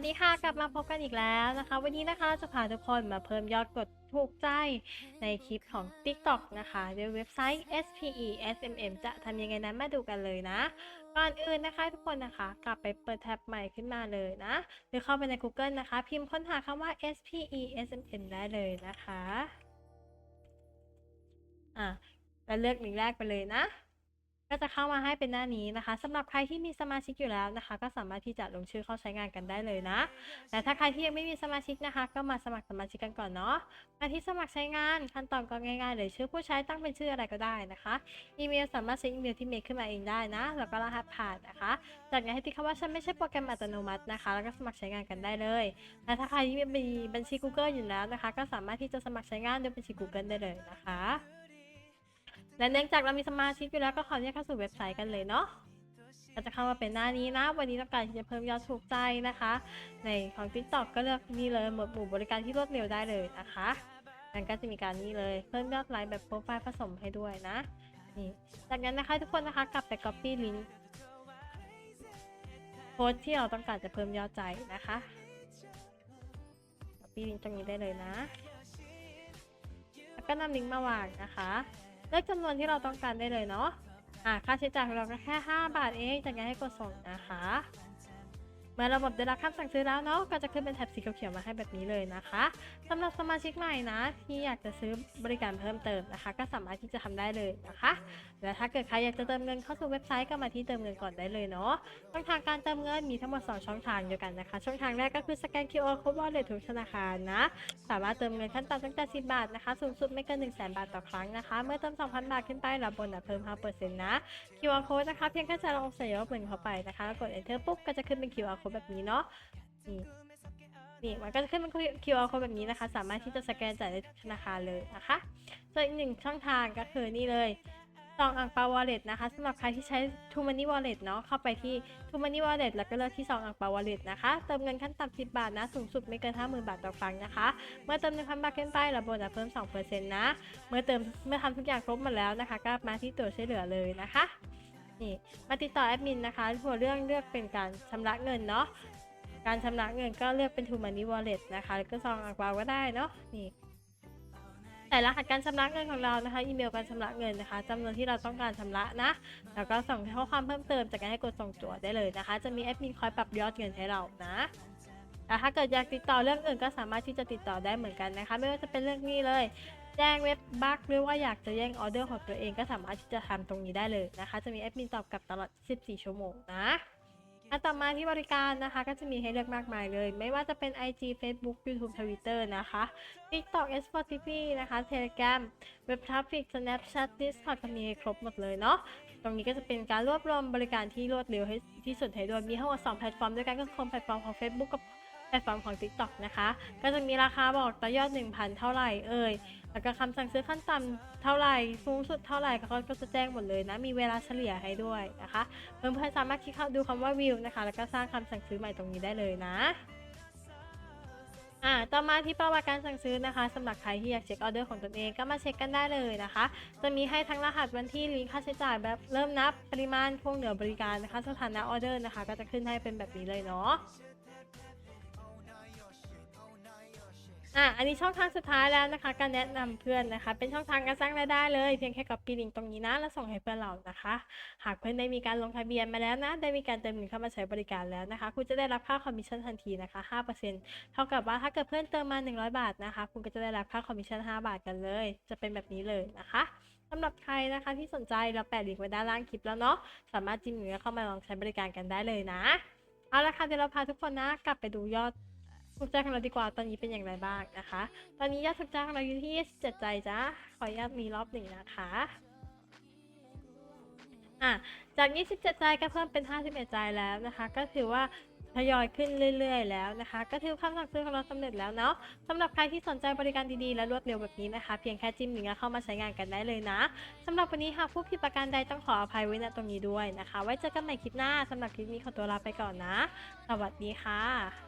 วัสดีค่ะกลับมาพบกันอีกแล้วนะคะ วันนี้นะคะจะพาทุกคนมาเพิ่มยอดกดถูกใจในคลิปของ TikTok นะคะด้วยเว็บไซต์ SPE SMM จะทำยังไงนั้นมาดูกันเลยนะ ก่อนอื่นนะคะทุกคนนะคะกลับไปเปิดแท็บใหม่ขึ้นมาเลยนะ หรือเข้าไปใน Google นะคะ พิมพ์ค้นหาคำว่า SPE SMM ได้เลยนะคะอะแล้วเลือกลิงก์แรกไปเลยนะ ก็จะเข้ามาให้เป็นหน้านี้นะคะสำหรับใครที่มีสมาชิกอยู่แล้วนะคะ ก็สามารถที่จะลงชื่อเข้าใช้งานกันได้เลยนะแต่ถ้าใครที่ยังไม่มีสมาชิกนะคะ ก็มาสมัครสมาชิกกันก่อนเนาะมาที่สมัครใช้งานขั้นตอนก็ง่ายๆเลยชื่อผู้ใช้ตั้งเป็นชื่ออะไรก็ได้นะคะอีเมลสามารถใช้อีเมลที่เมคขึ้นมาเองได้นะ แล้วก็รหัสผ่านนะคะจากนั้นให้ติ๊กคำว่าฉันไม่ใช่โปรแกรมอัตโนมัตินะคะ แล้วก็สมัครใช้งานกันได้เลยและถ้าใครที่มีบัญชี Google อยู่แล้วนะคะ ก็สามารถที่จะสมัครใช้งานด้วยบัญชี Google ได้เลยนะคะ และเนื่องจากเรามีสมาชิกอยู่แล้วก็ขออนุญาตเข้าสู่เว็บไซต์กันเลยเนาะก็จะเข้ามาเป็นหน้านี้นะ วันนี้ต้องการที่จะเพิ่มยอดถูกใจนะคะ ในของ TikTok ก็เลือกนี่เลยหมวดหมู่บริการที่รวดเร็วได้เลยนะคะมันก็จะมีการนี่เลยเพิ่มยอดไลค์แบบโปรไฟล์ผสมให้ด้วยนะนี่จากนั้นนะคะทุกคนนะคะกลับไป copy link โพสที่เราต้องการจะเพิ่มยอดใจนะคะ copy link ตรงนี้ได้เลยนะ แล้วก็นำลิงก์มาวางนะคะ เลือกจำนวนที่เราต้องการได้เลยเนาะอ่าค่าใช้จ่ายของเราก็แค่ 5 บาทเองจากนั้นให้กดส่งนะคะ เมื่อระบบได้รับคำสั่งซื้อแล้วเนาะก็จะขึ้นเป็นแท็บสีเขียวๆมาให้แบบนี้เลยนะคะสำหรับสมาชิกใหม่นะที่อยากจะซื้อบริการเพิ่มเติมนะคะ ก็สามารถที่จะทำได้เลยนะคะ และถ้าเกิดใครอยากจะเติมเงินเข้าสู่เว็บไซต์ก็มาที่เติมเงินก่อนได้เลยเนาะช่องทางการเติมเงินมีทั้งหมด 2 ช่องทางเดียวกันนะคะ ช่องทางแรกก็คือสแกน QR code wallet ทุกธนาคารนะ สามารถเติมเงินขั้นต่ำตั้งแต่ 10 บาทนะคะ สูงสุดไม่เกิน 1 0 0 0 0 0 บาทต่อครั้งนะคะ เมื่อเติม 2,000 บาทขึ้นไปรับโบนัสเพิ่ม 5%นะ QR code นะคะ เพียงแค่จะลองใส่ยอดเงินเข้าไปนะคะ กด enter ปุ๊บก็จะขึ้นเป็น QR code แบบนี้เนาะนี่นี่มันก็จะขึ้นเป็น QR code แบบนี้นะคะ สามารถที่จะสแกนจ่ายได้ทุกธนาคารเลยนะคะส่วนอีกหนึ่งช่องทางก็คือนี่เลยซองอ่างเปา wallet นะคะสำหรับใครที่ใช้ True Money Wallet เนาะเข้าไปที่ True Money Wallet แล้วก็เลือกที่ซองอ่างเปา wallet นะคะ เติมเงินขั้นต่ำ10 บาทนะ สูงสุดไม่เกิน 50,000 บาทต่อครั้งนะคะ เมื่อเติม1,000 บาทขึ้นไปรับโบนัสเพิ่ม 2%นะ เมื่อเติมเมื่อทำทุกอย่างครบหมดแล้วนะคะ ก็มาที่ตัวช่วยเหลือเลยนะคะ นี่มาติดต่อแอดมินนะคะหัวเรื่องเลือกเป็นการชำระเงินเนาะการชำระเงินก็เลือกเป็น True Money Wallet นะคะแล้วก็ซองอ่างเปาก็ได้เนาะนี่แต่รหัสการชำระเงินของเรานะคะ อีเมลการชำระเงินนะคะจำนวนที่เราต้องการชำระนะ แล้วก็ส่งข้อความเพิ่มเติมจากการให้กดส่งตัวได้เลยนะคะ จะมีแอดมินคอยปรับยอดเงินให้เรานะแต่ถ้าเกิดอยากติดต่อเรื่องอื่นก็สามารถที่จะติดต่อได้เหมือนกันนะคะ ไม่ว่าจะเป็นเรื่องนี้เลย แจ้งเว็บบั๊กหรือว่าอยากจะแย่งออเดอร์ของตัวเองก็สามารถที่จะทำตรงนี้ได้เลยนะคะ จะมีแอดมินตอบกลับตลอด 14 ชั่วโมงนะอันต่อมาที่บริการนะคะก็จะมีให้เลือกมากมายเลย ไม่ว่าจะเป็น IG Facebook YouTube Twitter นะคะ TikTok s 4 TV นะคะ Telegram Web Traffic Snapchat Discord ก็มีให้ครบหมดเลยเนาะตรงนี้ก็จะเป็นการรวบรวมบริการที่รวดเร็วให้ที่สุดให้ด้วยมีทั้งหมด2แพลตฟอร์มด้วยกันก็คือแพลตฟอร์มของ Facebook กับแพลตฟอร์มของ TikTok นะคะ ก็จะมีราคาบอกต่อยอด 1,000 เท่าไหร่เอ่ย แล้วก็คำสั่งซื้อขั้นต่ำเท่าไหร่สูงสุดเท่าไหร่เขาก็จะแจ้งหมดเลยนะ มีเวลาเฉลี่ยให้ด้วยนะคะ เพื่อนๆสามารถคลิกเข้าดูคำว่าวิวนะคะ แล้วก็สร้างคำสั่งซื้อใหม่ตรงนี้ได้เลยนะอ่าต่อมาที่ประวัติการสั่งซื้อนะคะสำหรับใครที่อยากเช็คออเดอร์ของตนเองก็มาเช็คกันได้เลยนะคะ จะมีให้ทั้งรหัสวันที่ลิงก์ค่าใช้จ่ายแบบเริ่มนับปริมาณพวกเหนือบริการนะคะ สถานะออเดอร์นะคะ ก็จะขึ้นให้เป็นแบบนี้เลยเนาะ อะอันนี้ช่องทางสุดท้ายแล้วนะคะ การแนะนำเพื่อนนะคะ เป็นช่องทางการสร้างรายได้เลย เพียงแค่ copy link ตรงนี้นะ แล้วส่งให้เพื่อนเรานะคะ หากเพื่อนได้มีการลงทะเบียนมาแล้วนะ ได้มีการเติมเงินเข้ามาใช้บริการแล้วนะคะ คุณจะได้รับค่าคอมมิชชั่นทันทีนะคะ 5%เท่ากับว่าถ้าเกิดเพื่อนเติมมา 100 บาทนะคะ คุณก็จะได้รับค่าคอมมิชชั่น 5 บาทกันเลย จะเป็นแบบนี้เลยนะคะสำหรับใครนะคะที่สนใจเราแปะลิงก์ไว้ด้านล่างคลิปแล้วเนาะ สามารถจิ้มลิงก์เข้ามาลองใช้บริการกันได้เลยนะ เอาละค่ะเดี๋ยวเราพาทุกคนนะกลับไปดูยอด ถูกใจของเราดีกว่าตอนนี้เป็นอย่างไรบ้างนะคะ ตอนนี้ยอดถูกใจของเราอยู่ที่27ใจจ้าขออนุญาตมีรอบหนึ่งนะคะอะจาก 27 ใจก็เพิ่มเป็น 51 ใจแล้วนะคะ ก็ถือว่าทยอยขึ้นเรื่อย ๆ แล้วนะคะ ก็ถือคำสั่งซื้อของเราสำเร็จแล้วเนาะสำหรับใครที่สนใจบริการดีๆ และรวดเร็วแบบนี้นะคะ เพียงแค่จิ้มลิงก์เข้ามาใช้งานกันได้เลยนะสำหรับวันนี้หากผู้ผิดประการใดต้องขออภัยไว้ณตรงนี้ด้วยนะคะ ไว้เจอกันใหม่คลิปหน้าสำหรับคลิปนี้ขอตัวลาไปก่อนนะ สวัสดีค่ะ